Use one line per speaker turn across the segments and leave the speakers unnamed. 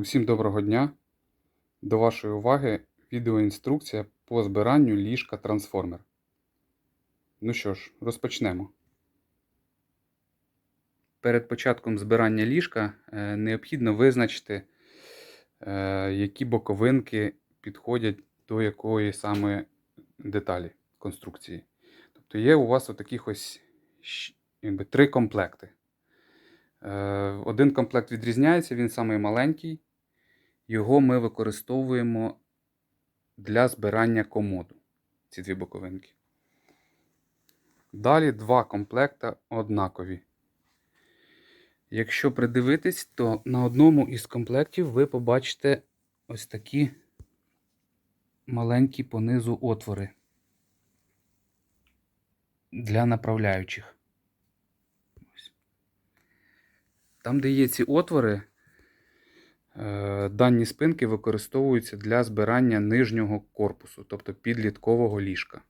Усім доброго дня! До вашої уваги відеоінструкція по збиранню ліжка трансформер. Ну що ж, розпочнемо. Перед початком збирання ліжка е, необхідно визначити, е, які боковинки підходять до якої саме деталі конструкції. Тобто є у вас отаких ось якби, три комплекти. Е, Один комплект відрізняється, він самий маленький. Його ми використовуємо для збирання комоду. Ці дві боковинки. Далі два комплекта однакові. Якщо придивитись, то на одному із комплектів ви побачите ось такі маленькі понизу отвори для направляючих. Там, де є ці отвори, Дані спинки використовуються для збирання нижнього корпусу, тобто підліткового ліжка.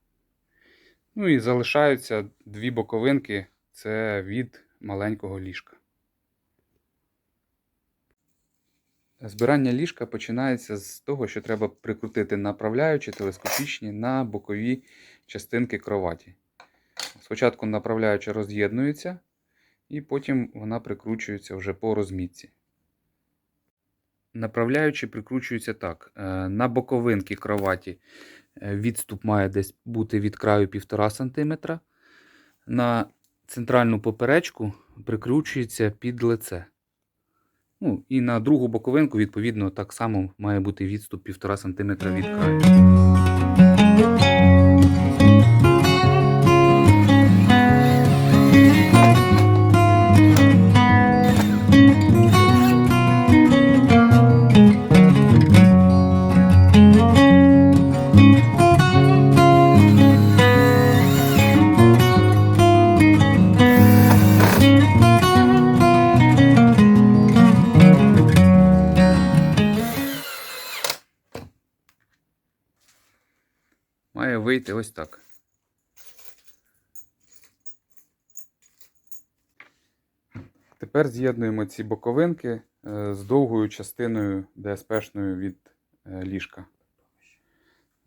Ну і залишаються дві боковинки це від маленького ліжка. Збирання ліжка починається з того, що треба прикрутити направляючі телескопічні на бокові частинки кроваті. Спочатку направляюча роз'єднується, і потім вона прикручується вже по розмітці. Направляючі прикручується так. Е, На боковинки кроваті е, відступ має десь бути від краю 1,5 см. На центральну поперечку прикручується під лице. Ну, і на другу боковинку, відповідно, так само має бути відступ 1,5 см від краю. Має вийти ось так. Тепер з'єднуємо ці боковинки е, з довгою частиною ДСПшною від е, ліжка.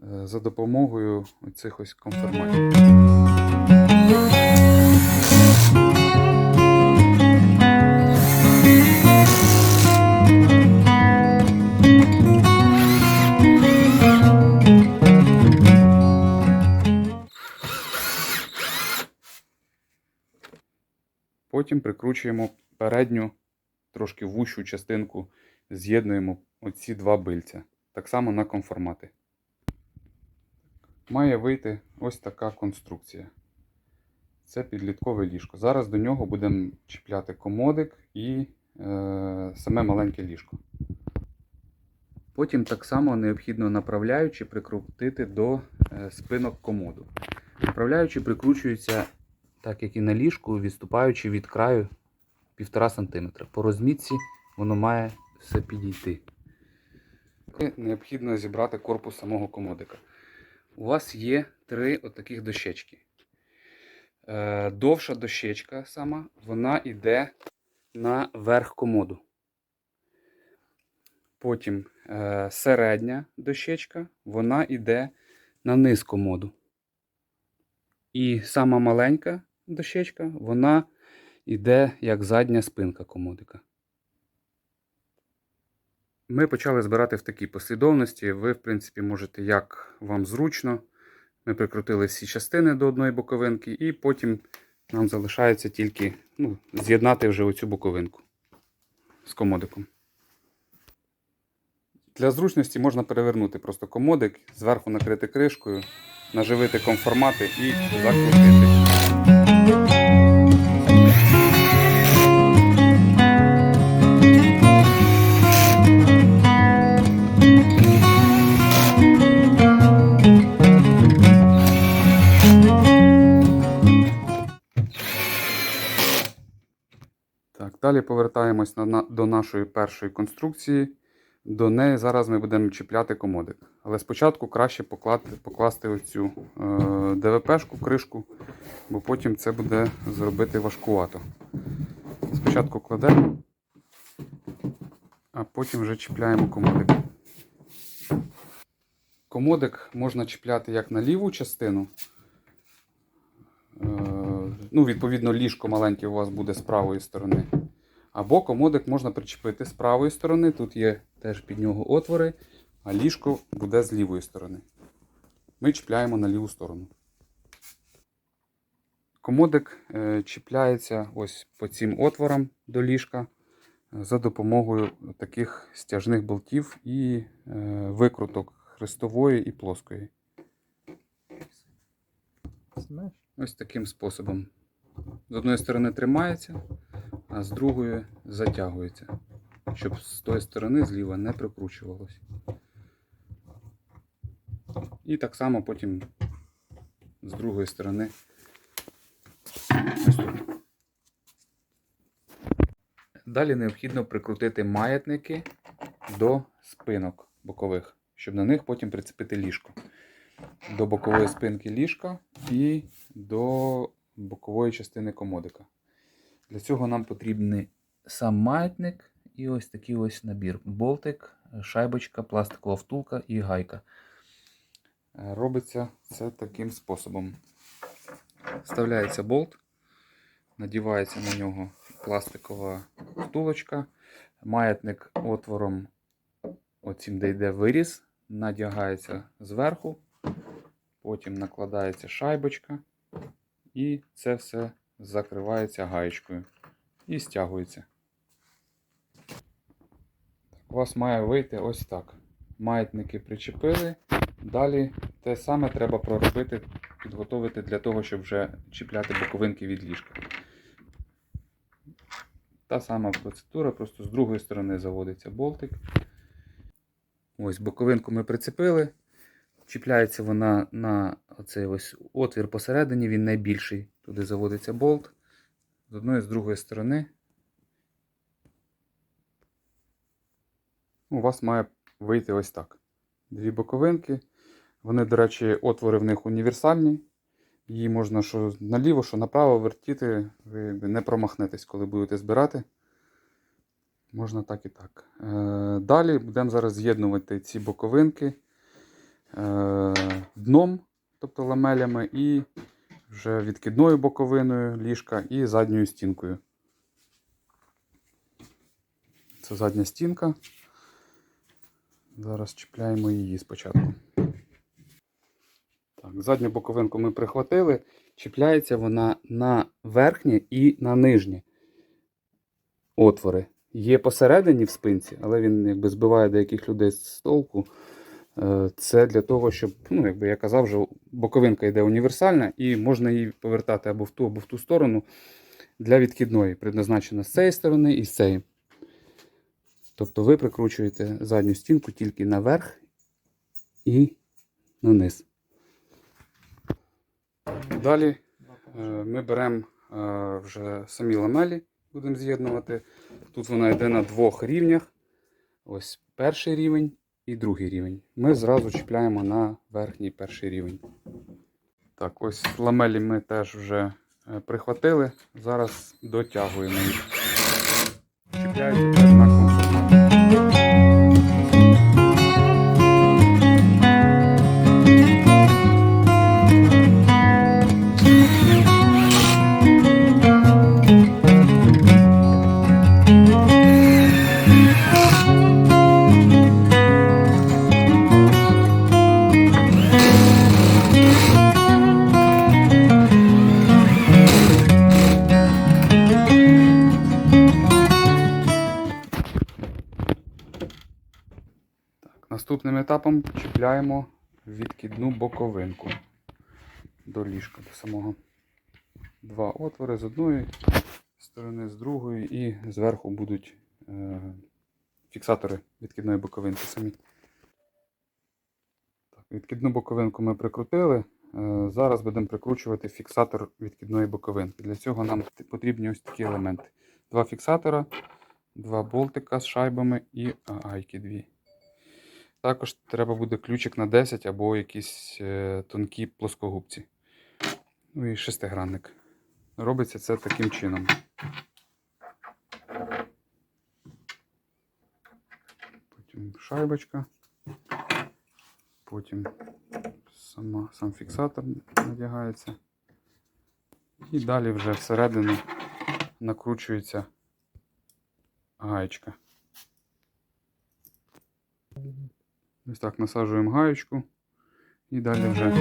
Е, За допомогою оцих ось конформатів. Потім прикручуємо передню, трошки вущу частинку, з'єднуємо оці два бильця. Так само на конформати. Має вийти ось така конструкція. Це підліткове ліжко. Зараз до нього будемо чіпляти комодик і е, саме маленьке ліжко. Потім так само необхідно направляючи прикрутити до е, спинок комоду. Направляючи прикручуються так як і на ліжку, відступаючи від краю 1,5 см. По розмітці воно має все підійти. Необхідно зібрати корпус самого комодика. У вас є три отаких дощечки. Е, Довша дощечка сама, вона йде на верх комоду. Потім е, середня дощечка, вона йде на низ комоду. І сама маленька дощечка, вона йде як задня спинка комодика. Ми почали збирати в такій послідовності. Ви, в принципі, можете, як вам зручно. Ми прикрутили всі частини до одної боковинки, і потім нам залишається тільки ну, з'єднати вже оцю боковинку з комодиком. Для зручності можна перевернути просто комодик, зверху накрити кришкою, наживити конформати і закрутити. Далі повертаємось на, на, до нашої першої конструкції. До неї зараз ми будемо чіпляти комодик. Але спочатку краще покласти, покласти оцю е, ДВПшку, кришку, бо потім це буде зробити важкувато. Спочатку кладемо, а потім вже чіпляємо комодик. Комодик можна чіпляти як на ліву частину. Е, Ну, відповідно, ліжко маленьке у вас буде з правої сторони. Або комодик можна причепити з правої сторони. Тут є теж під нього отвори, а ліжко буде з лівої сторони. Ми чіпляємо на ліву сторону. Комодик е, чіпляється ось по цим отворам до ліжка е, за допомогою таких стяжних болтів і е, викруток хрестової і плоскої. Ось таким способом. З одної сторони тримається, а з другої затягується, щоб з тої сторони зліва не прикручувалось. І так само потім з другої сторони. Далі необхідно прикрутити маятники до спинок бокових, щоб на них потім прицепити ліжко до бокової спинки ліжка і до бокової частини комодика. Для цього нам потрібний сам маятник і ось такий ось набір: болтик, шайбочка, пластикова втулка і гайка. Е, Робиться це таким способом. Вставляється болт, надівається на нього пластикова втулочка, маятник отвором, оцім, де йде виріз, надягається зверху, потім накладається шайбочка, і це все закривається гаєчкою і стягується. У вас має вийти ось так. Маятники причепили. Далі те саме треба проробити, підготовити для того, щоб вже чіпляти боковинки від ліжка. Та сама процедура, просто з другої сторони заводиться болтик. Ось боковинку ми прицепили. Чіпляється вона на оцей ось отвір посередині, він найбільший. Туди заводиться болт. З одної з другої сторони. У вас має вийти ось так. Дві боковинки. Вони, до речі, отвори в них універсальні. Її можна що наліво, що направо вертіти. Ви не промахнетесь, коли будете збирати. Можна так і так. Е, Далі будемо зараз з'єднувати ці боковинки е, дном, тобто ламелями, і вже відкидною боковиною ліжка і задньою стінкою. Це задня стінка. Зараз чіпляємо її спочатку. Так, задню боковинку ми прихватили. Чіпляється вона на верхнє і на нижнє отвори. Є посередині в спинці, але він якби збиває деяких людей з толку. Е, Це для того, щоб, ну, якби я казав, вже боковинка йде універсальна і можна її повертати або в ту, або в ту сторону для відкидної, предназначена з цієї сторони і з цієї. Тобто ви прикручуєте задню стінку тільки наверх і на низ. Далі е, ми беремо е, вже самі ламелі, будемо з'єднувати. Тут вона йде на двох рівнях. Ось перший рівень і другий рівень. Ми зразу чіпляємо на верхній перший рівень. Так, ось ламелі ми теж вже е, прихватили. Зараз дотягуємо їх. Чіпляються теж на етапом чіпляємо відкидну боковинку до ліжка, до самого. Два отвори з одної сторони, з другої, і зверху будуть е, фіксатори відкидної боковинки самі. Так, відкидну боковинку ми прикрутили. Е, зараз будемо прикручувати фіксатор відкидної боковинки. Для цього нам потрібні ось такі елементи. Два фіксатора, два болтика з шайбами і гайки дві. Також треба буде ключик на 10 або якісь е, тонкі плоскогубці. Ну і шестигранник. Робиться це таким чином. Потім шайбочка. Потім сама, сам фіксатор надягається. І далі вже всередину накручується гаєчка. Ось так насаджуємо гаєчку. І далі вже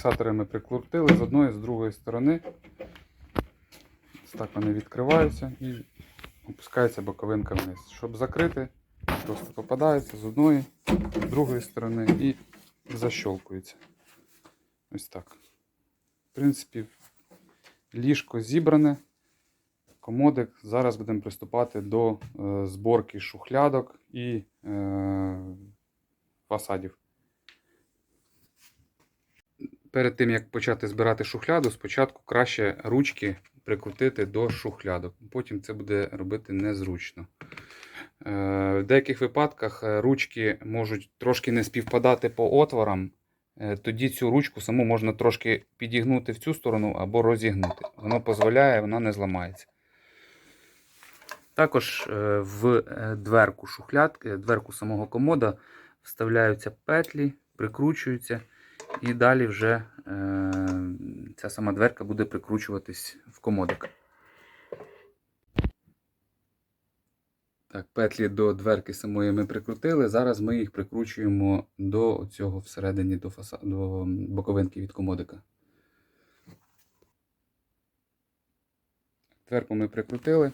фіксатори ми прикрутили з одної, з другої сторони. Ось так вони відкриваються і опускається боковинка вниз. Щоб закрити, просто попадається з одної, з другої сторони і защолкується. Ось так. В принципі, ліжко зібране. Комодик. Зараз будемо приступати до е, зборки шухлядок і е, фасадів. Перед тим як почати збирати шухляду, спочатку краще ручки прикрутити до шухлядок. Потім це буде робити незручно. Е, В деяких випадках е, ручки можуть трошки не співпадати по отворам. Е, Тоді цю ручку саму можна трошки підігнути в цю сторону або розігнути. Воно дозволяє, вона не зламається. Також в дверку шухлядки, дверку самого комода вставляються петлі, прикручуються. І далі вже е, ця сама дверка буде прикручуватись в комодик. Так, петлі до дверки самої ми прикрутили. Зараз ми їх прикручуємо до цього всередині до, фаса... до боковинки від комодика. Дверку ми прикрутили.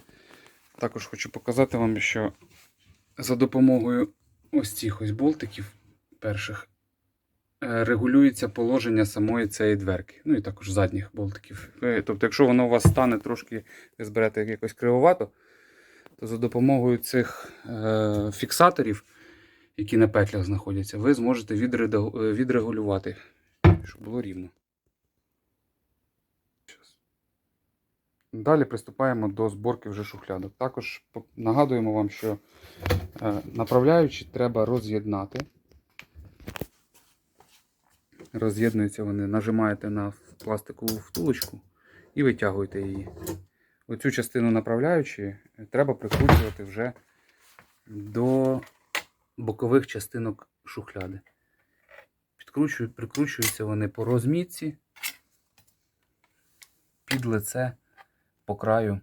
Також хочу показати вам, що за допомогою ось цих ось болтиків перших регулюється положення самої цієї дверки. Ну і також задніх болтиків. Тобто, якщо воно у вас стане трошки, зберете якось кривовато, то за допомогою цих е, фіксаторів, які на петлях знаходяться, ви зможете е, відрегулювати, щоб було рівно. Далі приступаємо до зборки вже шухлядок. Також нагадуємо вам, що е, направляючі треба роз'єднати. Роз'єднуються вони, нажимаєте на пластикову втулочку і витягуєте її. Оцю частину направляючої треба прикручувати вже до бокових частинок шухляди. Підкручують, прикручуються вони по розмітці під лице по краю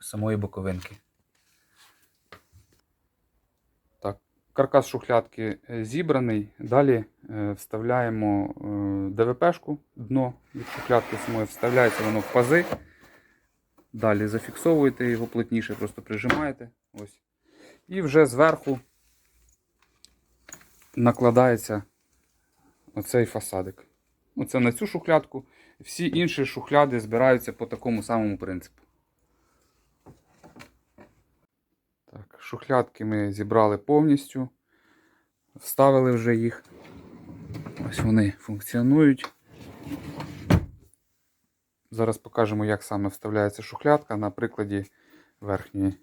самої боковинки. Так, каркас шухлядки е, зібраний. Далі е, вставляємо е, ДВПшку, дно від шухлядки самої, вставляється воно в пази. Далі зафіксовуєте його плотніше, просто прижимаєте. Ось. І вже зверху накладається оцей фасадик. Оце на цю шухлядку. Всі інші шухляди збираються по такому самому принципу. Так, шухлядки ми зібрали повністю. Вставили вже їх. Ось вони функціонують. Зараз покажемо, як саме вставляється шухлядка на прикладі верхньої.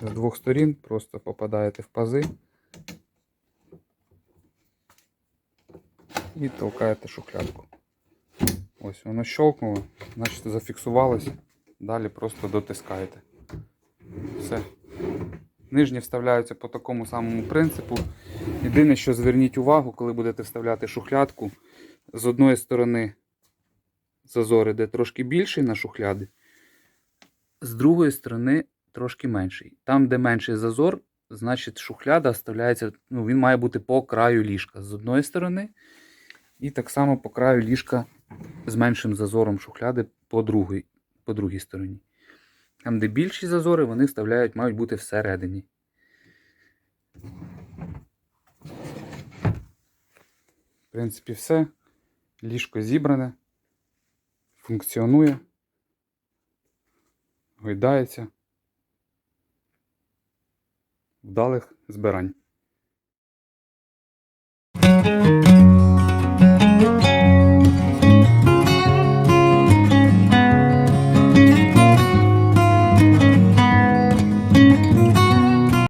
З двох сторін просто попадаєте в пази і толкаєте шухлядку. Ось воно щелкнуло, значить зафіксувалося. Далі просто дотискаєте. Все. Нижні вставляються по такому самому принципу. Єдине, що зверніть увагу, коли будете вставляти шухлядку, з одної сторони зазор іде трошки більший на шухляди, з другої сторони трошки менший. Там, де менший зазор, значить шухляда вставляється, ну, він має бути по краю ліжка з одної сторони, і так само по краю ліжка з меншим зазором шухляди по другій, по другій стороні. Там, де більші зазори, вони вставляють, мають бути всередині. В принципі, все. Ліжко зібране, функціонує, гойдається. Вдалих збирань!